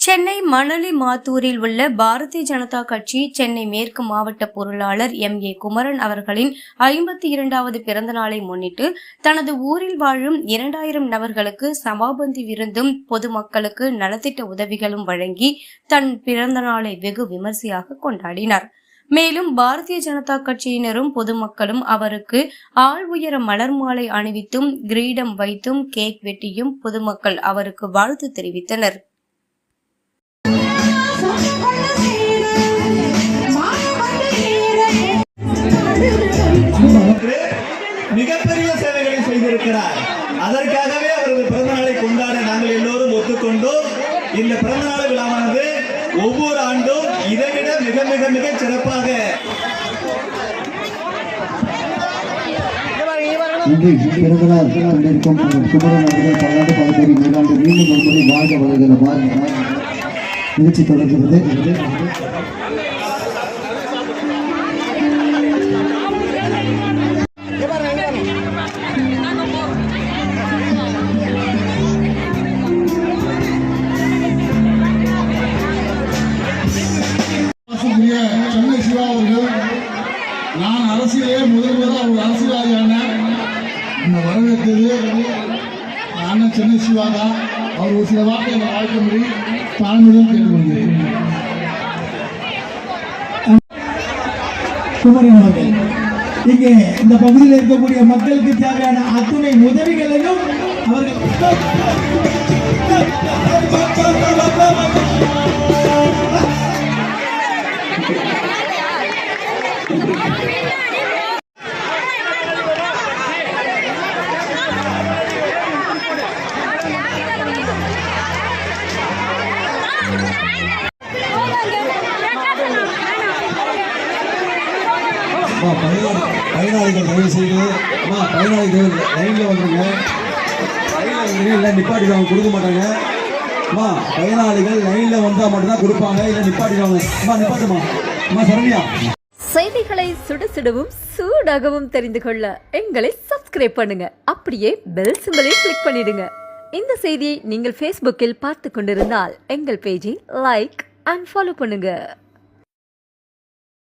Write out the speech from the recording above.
சென்னை மணலி மாத்தூரில் உள்ள பாரதிய ஜனதா கட்சி சென்னை மேற்கு மாவட்ட பொருளாளர் எம். ஏ. குமரன் அவர்களின் ஐம்பத்தி இரண்டாவது பிறந்த நாளை முன்னிட்டு தனது ஊரில் வாழும் இரண்டாயிரம் நபர்களுக்கு சமாபந்தி விருந்தும் பொதுமக்களுக்கு நலத்திட்ட உதவிகளும் வழங்கி தன் பிறந்த நாளை வெகு விமர்சையாக கொண்டாடினார். மேலும் பாரதிய ஜனதா கட்சியினரும் பொதுமக்களும் அவருக்கு ஆள் உயர மலர் மாலை அணிவித்தும் கிரீடம் வைத்தும் கேக் வெட்டியும் பொதுமக்கள் அவருக்கு வாழ்த்து தெரிவித்தனர். மிகப்பெரிய சேவைகளை செய்திருக்கிறார். அதற்காகவே அவரது பிறந்த நாளை கொண்டாட நாங்கள் எல்லோரும் ஒத்துக்கொண்டோம். இந்த பிறந்த நாள் விழாவானது ஒவ்வொரு ஆண்டும் இதைவிட மிக மிக மிக சிறப்பாக இன்று பிறந்தநாள் கொண்டிருக்கும் குமரன் அவர்கள் பல்லாண்டு பல கோடி மேலாண்டு மீண்டும் வாழ்க வளர்கிற வாழ்க நிகழ்ச்சி தொடர்கிறது நான் முதல் முதல் அவங்க ஆசிரியரான என்னை வரவேற்றது அண்ணன் சென்னை சிவா தான் அவர் ஒரு சில வார்த்தை என்னை வாழ்க்கைப்படி தாழ்மையுடன் கேட்டுக்கொள்கிறேன். குமரன் அவர்கள் இங்கே இந்த பகுதியில் இருக்கக்கூடிய மக்களுக்கு தேவையான அத்துணை உதவிகளையும் அவர்கள் அம்மா பயனாளி பயனாளிகள் தயவு செய்து அம்மா பயனாளிகள் லைனில் வந்துருங்க. லைனில் வந்துருங்க இல்லை நிப்பாட்டிடுவாங்க கொடுக்க மாட்டாங்க. அம்மா பயனாளிகள் லைனில் வந்தால் மட்டும்தான் கொடுப்பாங்க இல்லை நிப்பாட்டிடுவாங்க அம்மா நிப்பாட்டுமா? அம்மா சரண்யா. செய்திகளை சுட சுடவும் சூடாகவும் தெரிந்து கொள்ள எங்களை சப்ஸ்கிரைப் பண்ணுங்க. அப்படியே பெல் சிம்பலையும் கிளிக் பண்ணிடுங்க. இந்த செய்தியை நீங்கள் ஃபேஸ்புக்கில் பார்த்து கொண்டிருந்தால் எங்கள் பேஜை லைக் அண்ட் ஃபாலோ பண்ணுங்க.